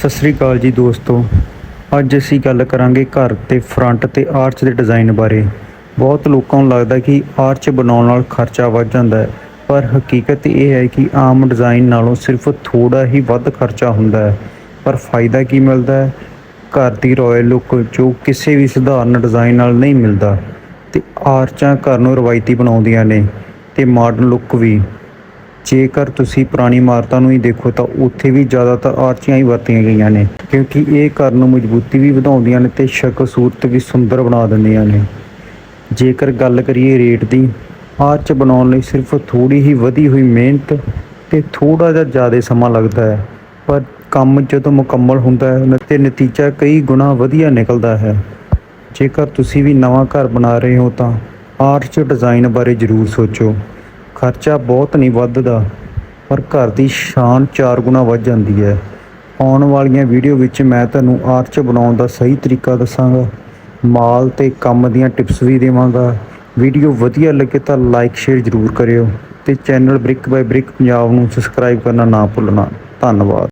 ਸਤਿ ਸ੍ਰੀ ਅਕਾਲ ਜੀ ਦੋਸਤੋ। ਅੱਜ ਅਸੀਂ ਗੱਲ ਕਰਾਂਗੇ ਘਰ ਤੇ ਫਰੰਟ ਤੇ ਆਰਚ ਦੇ ਡਿਜ਼ਾਈਨ ਬਾਰੇ। ਬਹੁਤ ਲੋਕਾਂ ਨੂੰ ਲੱਗਦਾ ਕਿ ਆਰਚ ਬਣਾਉਣ ਨਾਲ ਖਰਚਾ ਵੱਧ ਜਾਂਦਾ ਹੈ, ਪਰ ਹਕੀਕਤ ਇਹ ਹੈ ਕਿ ਆਮ ਡਿਜ਼ਾਈਨ ਨਾਲੋਂ ਸਿਰਫ ਥੋੜਾ ਹੀ ਵੱਧ ਖਰਚਾ ਹੁੰਦਾ ਹੈ। ਪਰ ਫਾਇਦਾ ਕੀ ਮਿਲਦਾ ਹੈ? ਘਰ ਦੀ ਰਾਇਲ ਲੁੱਕ ਜੋ ਕਿਸੇ ਵੀ ਸਧਾਰਨ ਡਿਜ਼ਾਈਨ ਨਾਲ ਨਹੀਂ ਮਿਲਦਾ। ਤੇ ਆਰਚਾਂ ਘਰ ਨੂੰ ਰਵਾਇਤੀ ਬਣਾਉਂਦੀਆਂ ਨੇ, ਤੇ ਮਾਡਰਨ ਲੁੱਕ ਵੀ। ਜੇਕਰ ਤੁਸੀਂ ਪੁਰਾਣੀ ਇਮਾਰਤਾਂ ਨੂੰ ਹੀ ਦੇਖੋ ਤਾਂ ਉੱਥੇ ਵੀ ਜ਼ਿਆਦਾਤਰ ਆਰਚੀਆਂ ਹੀ ਵਰਤੀਆਂ ਗਈਆਂ ਨੇ, ਕਿਉਂਕਿ ਇਹ ਘਰ ਨੂੰ ਮਜ਼ਬੂਤੀ ਵੀ ਵਧਾਉਂਦੀਆਂ ਨੇ ਤੇ ਸ਼ਕਲ ਸੂਰਤ ਵੀ ਸੁੰਦਰ ਬਣਾ ਦਿੰਦੀਆਂ ਨੇ। ਜੇਕਰ ਗੱਲ ਕਰੀਏ ਰੇਟ ਦੀ, ਆਰਚ ਬਣਾਉਣ ਲਈ ਸਿਰਫ ਥੋੜੀ ਹੀ ਵਧੀ ਹੋਈ ਮਿਹਨਤ ਤੇ ਥੋੜਾ ਜਿਹਾ ਜ਼ਿਆਦਾ ਸਮਾਂ ਲੱਗਦਾ ਹੈ, ਪਰ ਕੰਮ ਜਦੋਂ ਮੁਕੰਮਲ ਹੁੰਦਾ ਹੈ ਤੇ ਨਤੀਜਾ ਕਈ ਗੁਣਾ ਵਧੀਆ ਨਿਕਲਦਾ ਹੈ। ਜੇਕਰ ਤੁਸੀਂ ਵੀ ਨਵਾਂ ਘਰ ਬਣਾ ਰਹੇ ਹੋ ਤਾਂ ਆਰਚ ਡਿਜ਼ਾਈਨ ਬਾਰੇ ਜ਼ਰੂਰ ਸੋਚੋ। ਖਰਚਾ ਬਹੁਤ ਨਹੀਂ ਵੱਧਦਾ, ਪਰ ਘਰ ਦੀ ਸ਼ਾਨ ਚਾਰ ਗੁਣਾ ਵੱਧ ਜਾਂਦੀ ਹੈ। ਆਉਣ ਵਾਲੀਆਂ ਵੀਡੀਓ ਵਿੱਚ ਮੈਂ ਤੁਹਾਨੂੰ ਆਰਚ ਬਣਾਉਣ ਦਾ ਸਹੀ ਤਰੀਕਾ ਦੱਸਾਂਗਾ। ਮਾਲ ਤੇ ਕੰਮ ਦੀਆਂ ਟਿਪਸ ਵੀ ਦੇਵਾਂਗਾ। ਵੀਡੀਓ ਵਧੀਆ ਲੱਗੇ ਤਾਂ ਲਾਈਕ, ਸ਼ੇਅਰ ਜ਼ਰੂਰ ਕਰਿਓ ਤੇ channel brick by brick Punjab ਨੂੰ ਸਬਸਕ੍ਰਾਈਬ ਕਰਨਾ ਨਾ ਭੁੱਲਣਾ। ਧੰਨਵਾਦ।